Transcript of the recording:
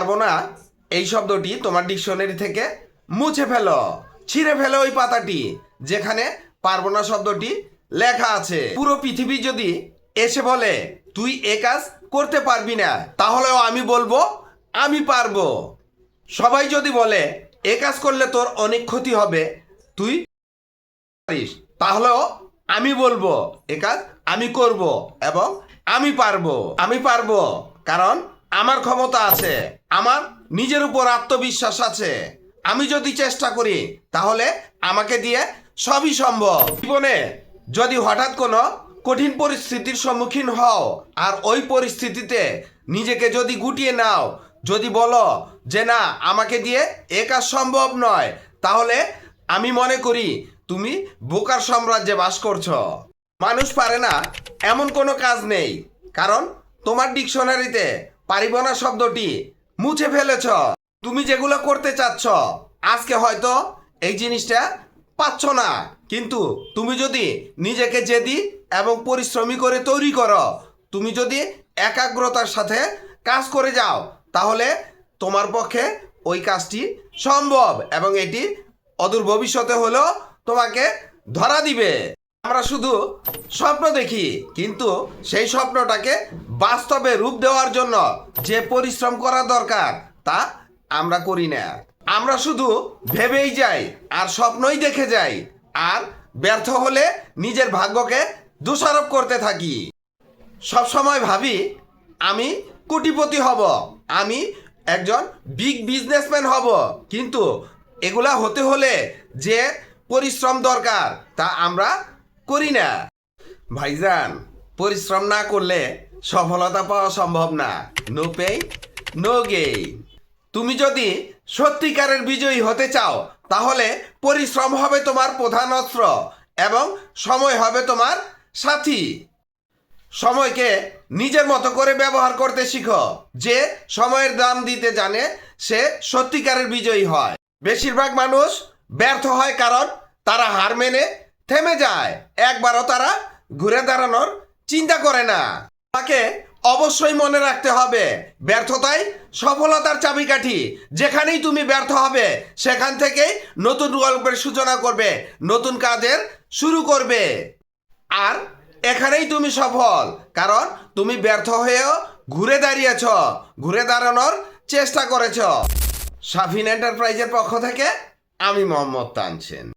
পারব না। এই শব্দটি তোমার ডিকশনারি থেকে মুছে ফেলো, ছিঁড়ে ফেলো ওই পাতাটি, যেখানে পারব না শব্দটি লেখা আছে। পুরো পৃথিবী যদি এসে বলে, তুই এ কাজ করতে পারবি না, তাহলেও আমি বলব, আমি পারব। সবাই যদি বলে, এ কাজ করলে তোর অনেক ক্ষতি হবে, তুই পারিস, তাহলেও আমি বলব, এ কাজ আমি করব এবং আমি পারব। আমি পারব, কারণ আমার ক্ষমতা আছে, আমার নিজের উপর আত্মবিশ্বাস আছে। আমি যদি চেষ্টা করি, তাহলে আমাকে দিয়ে সবই সম্ভব। জীবনে যদি হঠাৎ কোনো কঠিন পরিস্থিতির সম্মুখীন হও, আর ওই পরিস্থিতিতে নিজেকে যদি গুটিয়ে নাও, যদি বলো যে না, আমাকে দিয়ে এ কাজ সম্ভব নয়, তাহলে আমি মনে করি তুমি বোকার সাম্রাজ্যে বাস করছ। মানুষ পারে না, এমন কোনো কাজ নেই, কারণ তোমার ডিকশনারিতে পারিব না শব্দটি। মুছে ফেলেছ। তুমি যেগুলো করতে চাচ্ছ, আজকে হয়তো এই জিনিসটা পাচ্ছ না। কিন্তু তুমি যদি নিজেকে জেদি এবং পরিশ্রমী করে তৈরি করো, তুমি যদি একাগ্রতার সাথে কাজ করে যাও, তাহলে তোমার পক্ষে ওই কাজটি সম্ভব এবং এটি অদূর ভবিষ্যতে হলেও তোমাকে ধরা দিবে। আমরা শুধু স্বপ্ন দেখি, কিন্তু সেই স্বপ্নটাকে বাস্তবে রূপ দেওয়ার জন্য যে পরিশ্রম করা দরকার, তা আমরা করি না। আমরা শুধু ভেবেই যাই আর স্বপ্নই দেখে যাই আর ব্যর্থ হলে নিজের ভাগ্যকে দোষারোপ করতে থাকি। সব সময় ভাবি, আমি কোটিপতি হব, আমি একজন বিগ বিজনেসম্যান হব, কিন্তু এগুলা হতে হলে যে পরিশ্রম দরকার, তা আমরা করি না। ভাইজান, পরিশ্রম না করলে সফলতা পাওয়া সম্ভব না। নো পে নো গেইন তুমি যদি সত্যিকারের বিজয়ী হতে চাও, তাহলে পরিশ্রম হবে তোমার প্রধান অস্ত্র এবং সময় হবে তোমার সাথী। সময়কে নিজের মতো করে ব্যবহার করতে শিখো। যে সময়ের দাম দিতে জানে, সে সত্যিকারের বিজয়ী হয়। বেশিরভাগ মানুষ ব্যর্থ হয় কারণ তারা হার মেনে থেমে যায়। একবারও তারা ঘুরে দাঁড়ানোর চিন্তা করে না। তাকে অবশ্যই মনে রাখতে হবে, ব্যর্থতাই সফলতার চাবিকাঠি। যেখানেই তুমি ব্যর্থ হবে, সেখান থেকেই নতুন গল্পের সূচনা করবে, নতুন কাজের শুরু করবে। আর এখানেই তুমি সফল, কারণ তুমি ব্যর্থ হয়েও ঘুরে দাঁড়িয়েছ, ঘুরে দাঁড়ানোর চেষ্টা করেছ। সাফিন এন্টারপ্রাইজের পক্ষ থেকে আমি মোহাম্মদ তানছেন